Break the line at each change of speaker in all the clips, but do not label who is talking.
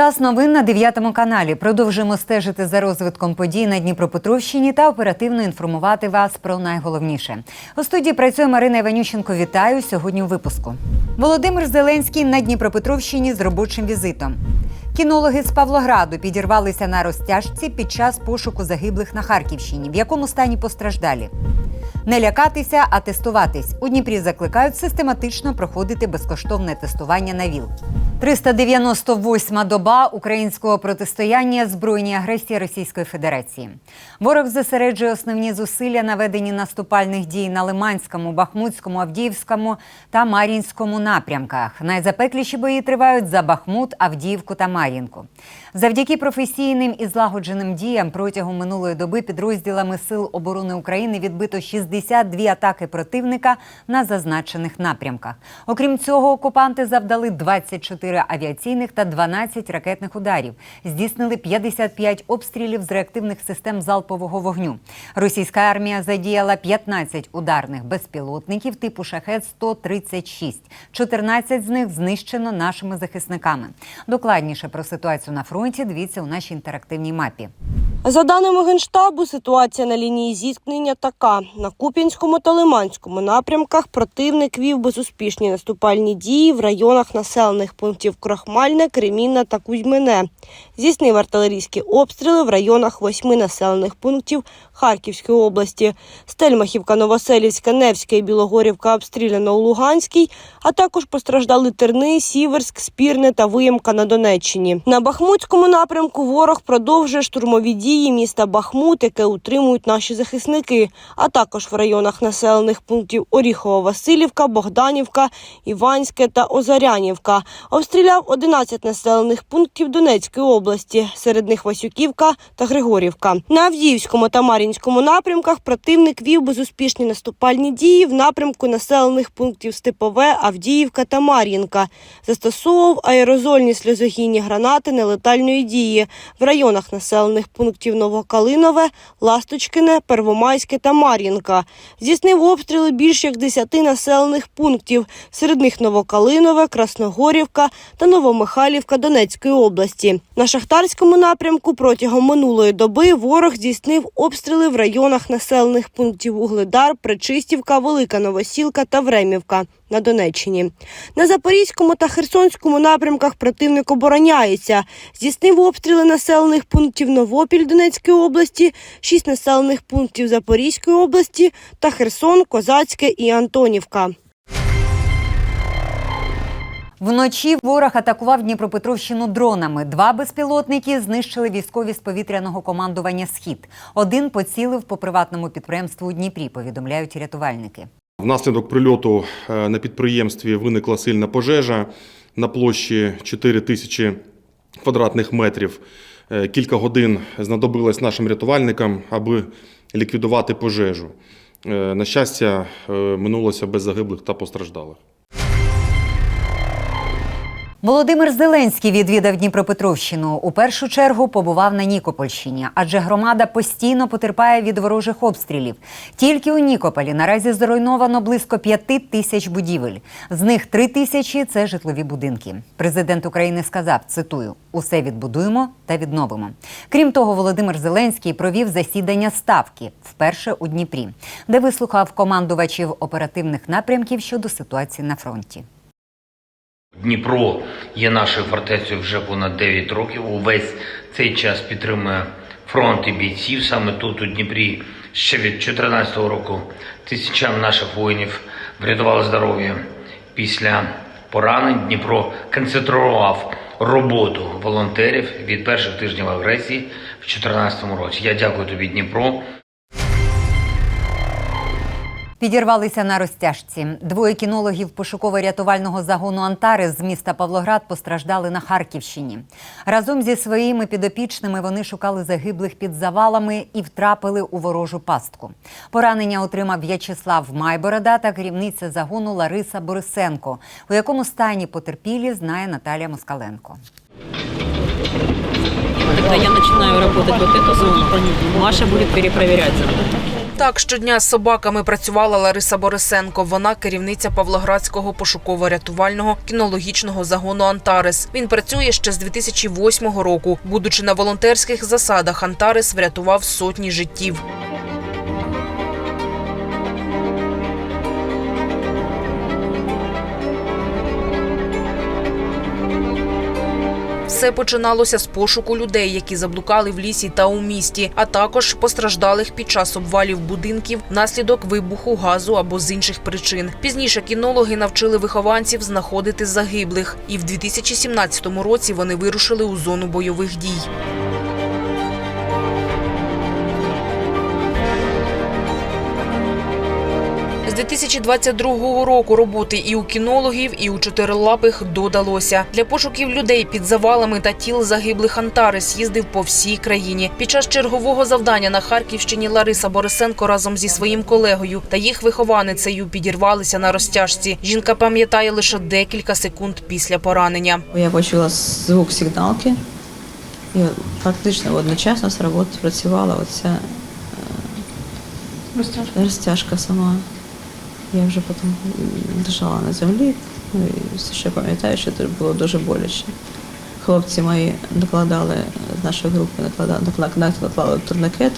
Час новин на 9 каналі. Продовжуємо стежити за розвитком подій на Дніпропетровщині та оперативно інформувати вас про найголовніше. У студії працює Марина Іванющенко. Вітаю сьогодні у випуску. Володимир Зеленський на Дніпропетровщині з робочим візитом. Кінологи з Павлограду підірвалися на розтяжці під час пошуку загиблих на Харківщині. В якому стані постраждалі? Не лякатися, а тестуватись. У Дніпрі закликають систематично проходити безкоштовне тестування на ВІЛ. 398-ма доба українського протистояння збройній агресії Російської Федерації. Ворог зосереджує основні зусилля на веденні наступальних дій на Лиманському, Бахмутському, Авдіївському та Мар'їнському напрямках. Найзапекліші бої тривають за Бахмут, Авдіївку та Мар'їнку. Завдяки професійним і злагодженим діям протягом минулої доби підрозділами Сил оборони України відбито 62 атаки противника на зазначених напрямках. Окрім цього, окупанти завдали 24 авіаційних та 12 ракетних ударів. Здійснили 55 обстрілів з реактивних систем залпового вогню. Російська армія задіяла 15 ударних безпілотників типу шахет 136 14 з них знищено нашими захисниками. Докладніше про ситуацію на фронті дивіться у нашій інтерактивній мапі.
За даними Генштабу, ситуація на лінії зіткнення така: на Куп'янському та Лиманському напрямках противник вів безуспішні наступальні дії в районах населених пунктів Крохмальне, Кремінна та Кузьмине. Здійснив артилерійські обстріли в районах восьми населених пунктів Харківської області. Стельмахівка, Новоселівська, Невська і Білогорівка обстріляно у Луганській, а також постраждали Терни, Сіверськ, Спірне та Виємка на Донеччині. На Бахмутському напрямку ворог продовжує штурмові дії міста Бахмут, яке утримують наші захисники, а також в районах населених пунктів Оріхова-Василівка, Богданівка, Іванське та Озарянівка. Обстріляв 11 населених пунктів Донецької області, серед них Васюківка та Григорівка. На Авдіївському та Мар'їнському напрямках противник вів безуспішні наступальні дії в напрямку населених пунктів Степове, Авдіївка та Мар'їнка. Застосовував аерозольні сльозогінні гранати нелетальної дії в районах населених пунктів Новокалинове, Ласточкине, Первомайське та Мар'їнка. Здійснив обстріли більш як 10 населених пунктів, серед них Новокалинове, Красногорівка та Новомихайлівка Донецької області. На Шахтарському напрямку протягом минулої доби ворог здійснив обстріли в районах населених пунктів Угледар, Причистівка, Велика Новосілка та Времівка на Донеччині. На Запорізькому та Херсонському напрямках противник обороняється. Здійснив обстріли населених пунктів Новопіль Донецької області, шість населених пунктів Запорізької області та Херсон, Козацьке і Антонівка.
Вночі ворог атакував Дніпропетровщину дронами. Два безпілотники знищили військові з повітряного командування Схід. Один поцілив по приватному підприємству у Дніпрі. Повідомляють рятувальники.
Внаслідок прильоту е, на підприємстві виникла сильна пожежа на площі 4 тисячі квадратних метрів. Е, Кілька годин знадобилось нашим рятувальникам, аби ліквідувати пожежу. Е, На щастя, минулося без загиблих та постраждалих.
Володимир Зеленський відвідав Дніпропетровщину. У першу чергу побував на Нікопольщині, адже громада постійно потерпає від ворожих обстрілів. Тільки у Нікополі наразі зруйновано близько п'яти тисяч будівель. З них три тисячі це житлові будинки. Президент України сказав: цитую: усе відбудуємо та відновимо. Крім того, Володимир Зеленський провів засідання ставки вперше у Дніпрі, де вислухав командувачів оперативних напрямків щодо ситуації на фронті.
Дніпро є нашою фортецею вже понад 9 років. Увесь цей час підтримує фронт і бійців. Саме тут, у Дніпрі, ще від 2014 року тисячам наших воїнів врятували здоров'я. Після поранень Дніпро концентрував роботу волонтерів від перших тижнів агресії в 2014 році. Я дякую тобі, Дніпро.
Підірвалися на розтяжці. Двоє кінологів пошуково-рятувального загону Антари з міста Павлоград постраждали на Харківщині. Разом зі своїми підопічними вони шукали загиблих під завалами і втрапили у ворожу пастку. Поранення отримав В'ячеслав Майборода та керівниця загону Лариса Борисенко, у якому стані потерпілі знає Наталія Москаленко.
Когда я начинаю работать вот эту зону, Маша будет перепроверять. Так, щодня з собаками працювала Лариса Борисенко. Вона керівниця Павлоградського пошуково-рятувального кінологічного загону Антарес. Він працює ще з 2008 року. Будучи на волонтерських засадах, Антарес врятував сотні життів. Все починалося з пошуку людей, які заблукали в лісі та у місті, а також постраждалих під час обвалів будинків внаслідок вибуху газу або з інших причин. Пізніше кінологи навчили вихованців знаходити загиблих, і в 2017 році вони вирушили у зону бойових дій. 2022 року роботи і у кінологів, і у чотирилапих додалося. Для пошуків людей під завалами та тіл загиблих Антарес їздив по всій країні. Під час чергового завдання на Харківщині Лариса Борисенко разом зі своїм колегою та їх вихованицею підірвалися на розтяжці. Жінка пам'ятає лише декілька секунд після поранення.
Я почула звук сигналки, і практично одночасно сработала, працювала оця розтяжка. розтяжка сама. Я вже потім лежала на землі, ну і все ще пам'ятаю, що це було дуже боляче. Хлопці мої накладали з нашої групи, накладали, накладали, наклали турникет,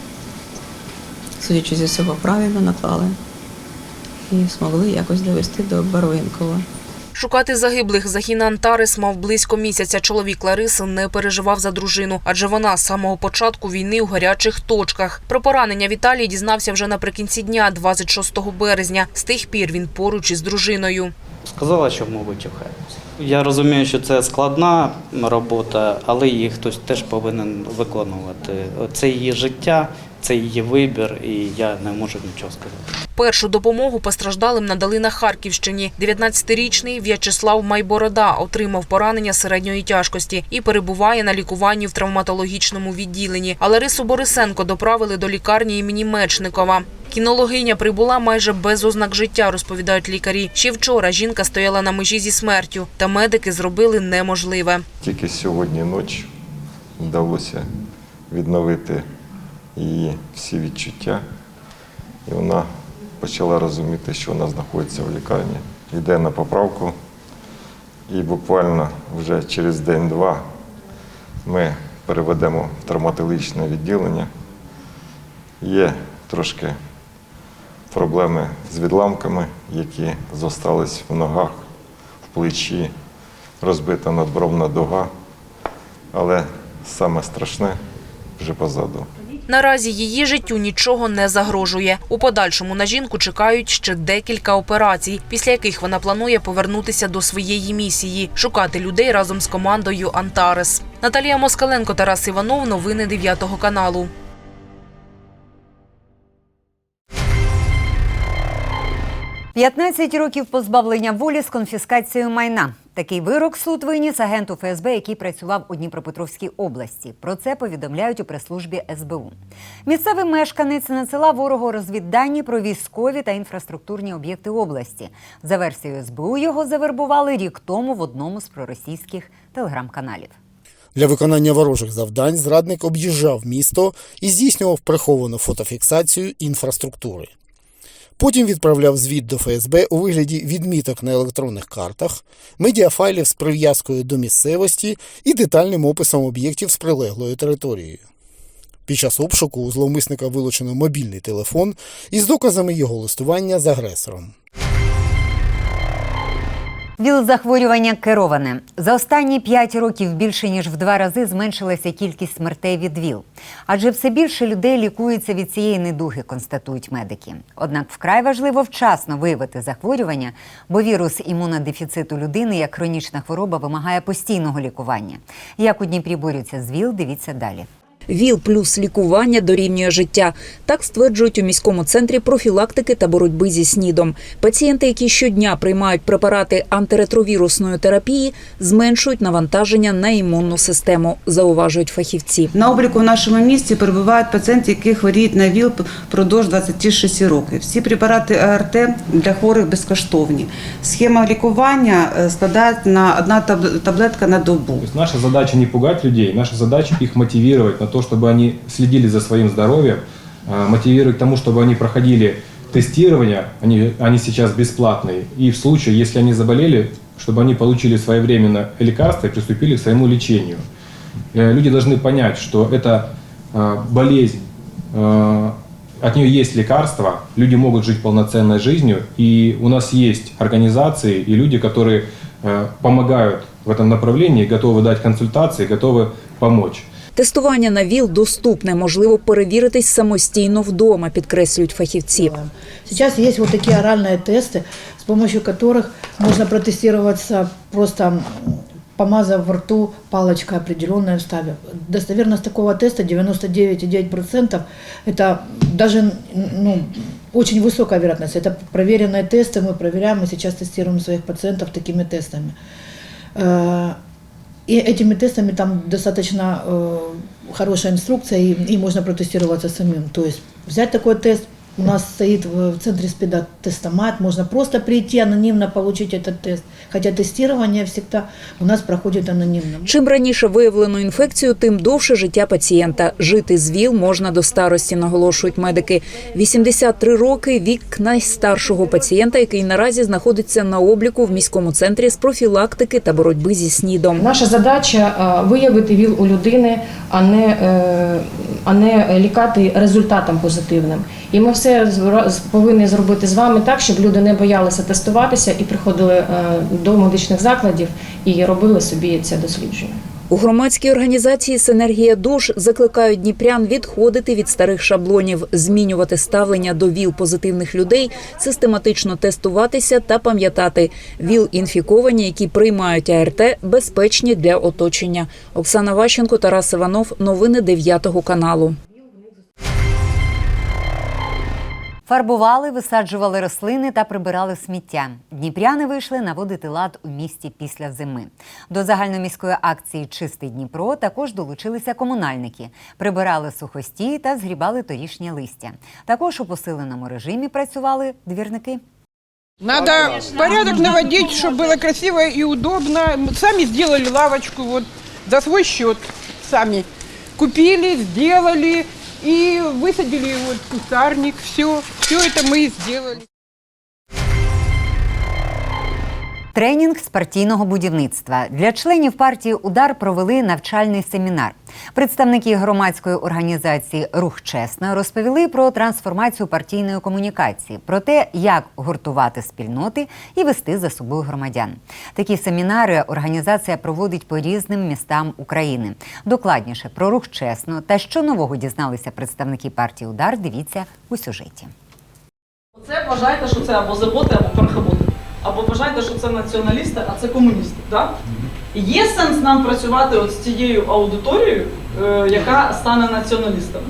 судячи зі всього правильно наклали і змогли якось довести до Барвинкова.
Шукати загиблих загін Антарес мав близько місяця. Чоловік Лариси не переживав за дружину, адже вона з самого початку війни у гарячих точках. Про поранення Віталій дізнався вже наприкінці дня, 26 березня. З тих пір він поруч із дружиною.
Сказала, що мабуть хай. Я розумію, що це складна робота, але її хтось теж повинен виконувати. Це її життя, це її вибір, і я не можу нічого сказати.
Першу допомогу постраждалим надали на Харківщині. 19-річний В'ячеслав Майборода отримав поранення середньої тяжкості і перебуває на лікуванні в травматологічному відділенні. А Ларису Борисенко доправили до лікарні імені Мечникова. Кінологиня прибула майже без ознак життя, розповідають лікарі. Ще вчора жінка стояла на межі зі смертю, та медики зробили неможливе.
Тільки сьогодні ночі вдалося відновити її всі відчуття, і вона почала розуміти, що вона знаходиться в лікарні. Йде на поправку, і буквально вже через день-два ми переведемо в травматологічне відділення. Є трошки проблеми з відламками, які зостались в ногах, в плечі, розбита надбровна дуга, але саме страшне вже позаду.
Наразі її життю нічого не загрожує. У подальшому на жінку чекають ще декілька операцій, після яких вона планує повернутися до своєї місії шукати людей разом з командою Антарес. Наталія Москаленко, Тарас Іванов. Новини 9 каналу.
– 15 років позбавлення волі з конфіскацією майна. Такий вирок суд виніс агенту ФСБ, який працював у Дніпропетровській області. Про це повідомляють у прес-службі СБУ. Місцевий мешканець надсилав ворогу розвіддані про військові та інфраструктурні об'єкти області. За версією СБУ його завербували рік тому в одному з проросійських телеграм-каналів.
Для виконання ворожих завдань зрадник об'їжджав місто і здійснював приховану фотофіксацію інфраструктури. Потім відправляв звіт до ФСБ у вигляді відміток на електронних картах, медіафайлів з прив'язкою до місцевості і детальним описом об'єктів з прилеглою територією. Під час обшуку у зловмисника вилучено мобільний телефон із доказами його листування з агресором.
ВІЛ-захворювання кероване. За останні 5 років більше ніж в два рази зменшилася кількість смертей від ВІЛ. Адже все більше людей лікується від цієї недуги, констатують медики. Однак вкрай важливо вчасно виявити захворювання, бо вірус імунодефіциту людини як хронічна хвороба вимагає постійного лікування. Як у Дніпрі борються з ВІЛ, дивіться далі.
ВІЛ плюс лікування дорівнює життя. Так стверджують у міському центрі профілактики та боротьби зі СНІДом. Пацієнти, які щодня приймають препарати антиретровірусної терапії, зменшують навантаження на імунну систему, зауважують фахівці.
На обліку в нашому місті перебувають пацієнти, які хворіють на ВІЛ впродовж 26 років. Всі препарати АРТ для хворих безкоштовні. Схема лікування е, складається на одна таб- таблетка на добу.
Наша задача не пугать людей, наша задача их мотивировать на то, чтобы они следили за своим здоровьем, э, мотивировать к тому, чтобы они проходили тестирование, они, они сейчас бесплатные, и в случае, если они заболели, чтобы они получили своевременно лекарства и приступили к своему лечению. Э, Люди должны понять, что это э, болезнь, э, от нее есть лекарства, люди могут жить полноценной жизнью, и у нас есть организации и люди, которые помогают в этом направлении, готовы дать консультации, готовы помочь.
Тестування на ВІЛ доступне, можливо перевіритись самостійно вдома, підкреслюють фахівці.
Сейчас есть вот такие оральные тесты, с помощью которых можно протестироваться просто м, помазав в рту палочкой определенной вставив. Достоверность такого теста 99,9%. Это даже м, ну, очень высокая вероятность. Это проверенные тесты, мы проверяем, мы сейчас тестируем своих пациентов такими тестами. Э, И этими тестами там достаточно э, хорошая инструкция, и, и можно протестироваться самим. То есть взять такой тест, у нас стоит в, центре СПИДа тестомат, можно просто прийти анонимно получить этот тест. Хотя тестирование всегда у нас проходит анонимно.
Чим раніше виявлено інфекцію, тим довше життя пацієнта. Жити з ВІЛ можна до старості, наголошують медики. 83 роки – вік найстаршого пацієнта, який наразі знаходиться на обліку в міському центрі з профілактики та боротьби зі СНІДом.
Наша задача е, виявити ВІЛ у людини, а не, е, а не лікати результатом позитивним. І ми все повинні зробити з вами так, щоб люди не боялися тестуватися і приходили е, до медичних закладів і робили собі це дослідження.
У громадській організації Синергія душ закликають дніпрян відходити від старих шаблонів, змінювати ставлення до ВІЛ позитивних людей, систематично тестуватися та пам'ятати ВІЛ інфіковані, які приймають АРТ, безпечні для оточення. Оксана Ващенко, Тарас Іванов. Новини 9 каналу.
Фарбували, висаджували рослини та прибирали сміття. Дніпряни вийшли наводити лад у місті після зими. До загальноміської акції Чистий Дніпро також долучилися комунальники, прибирали сухості та згрібали торішнє листя. Також у посиленому режимі працювали двірники.
Надо порядок наводить, чтобы было красиво и удобно. Мы Сами сделали лавочку вот за свой счет. Сами купили, сделали и высадили вот кустарник. Все, все это мы и сделали.
Тренінг з партійного будівництва для членів партії Удар провели навчальний семінар. Представники громадської організації Рух чесно розповіли про трансформацію партійної комунікації, про те, як гуртувати спільноти і вести за собою громадян. Такі семінари організація проводить по різним містам України. Докладніше про рух чесно та що нового дізналися представники партії Удар. Дивіться у сюжеті.
Це вважайте, що це або заботи, або пархоботи. Або вважайте, що це націоналісти, а це комуністи. Так? Є сенс нам працювати от з цією аудиторією, е, яка стане націоналістами.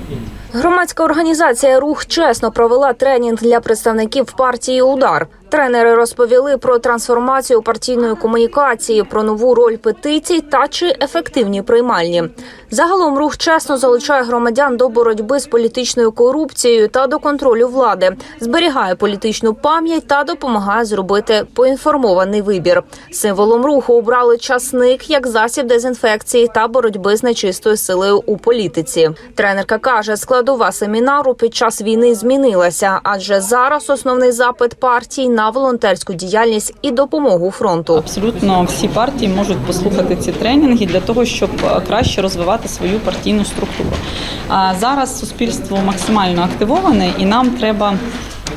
Громадська організація Рух чесно провела тренінг для представників партії Удар. Тренери розповіли про трансформацію партійної комунікації, про нову роль петицій та чи ефективні приймальні. Загалом рух чесно залучає громадян до боротьби з політичною корупцією та до контролю влади, зберігає політичну пам'ять та допомагає зробити поінформований вибір. Символом руху обрали часник як засіб дезінфекції та боротьби з нечистою силою у політиці. Тренерка каже, складова семінару під час війни змінилася, адже зараз основний запит партій на волонтерську діяльність і допомогу фронту.
Абсолютно всі партії можуть послухати ці тренінги для того, щоб е, краще розвивати свою партійну структуру. А зараз суспільство максимально активоване, і нам треба.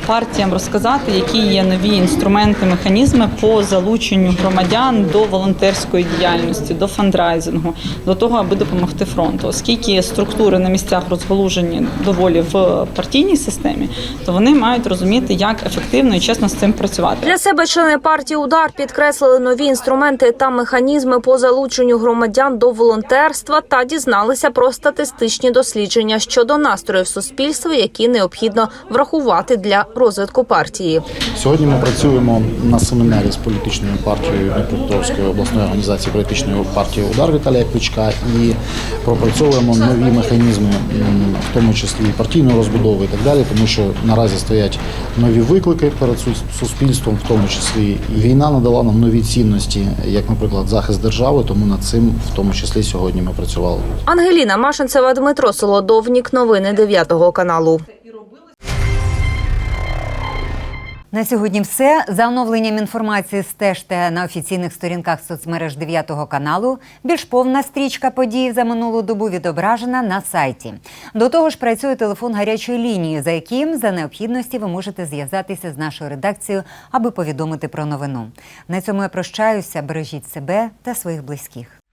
Партіям розказати, які є нові інструменти, механізми по залученню громадян до волонтерської діяльності, до фандрайзингу, до того, аби допомогти фронту. Оскільки структури на місцях розголужені доволі в партійній системі, то вони мають розуміти, як ефективно і чесно з цим працювати.
Для себе члени партії Удар підкреслили нові інструменти та механізми по залученню громадян до волонтерства та дізналися про статистичні дослідження щодо настроїв суспільства, які необхідно врахувати для розвитку партії.
Сьогодні ми працюємо на семінарі з політичною партією Дніпропетровської обласної організації політичної партії Удар Віталія Кличка і пропрацьовуємо нові механізми, в тому числі і партійної розбудови і так далі, тому що наразі стоять нові виклики перед сус- суспільством, в тому числі війна надала нам нові цінності, як, наприклад, захист держави. Тому над цим в тому числі сьогодні ми працювали.
Ангеліна Машинцева, Дмитро Солодовнік. Новини 9 каналу.
На сьогодні все. За оновленням інформації стежте на офіційних сторінках соцмереж 9 каналу. Більш повна стрічка подій за минулу добу відображена на сайті. До того ж, працює телефон гарячої лінії, за яким за необхідності ви можете зв'язатися з нашою редакцією, аби повідомити про новину. На цьому я прощаюся. Бережіть себе та своїх близьких.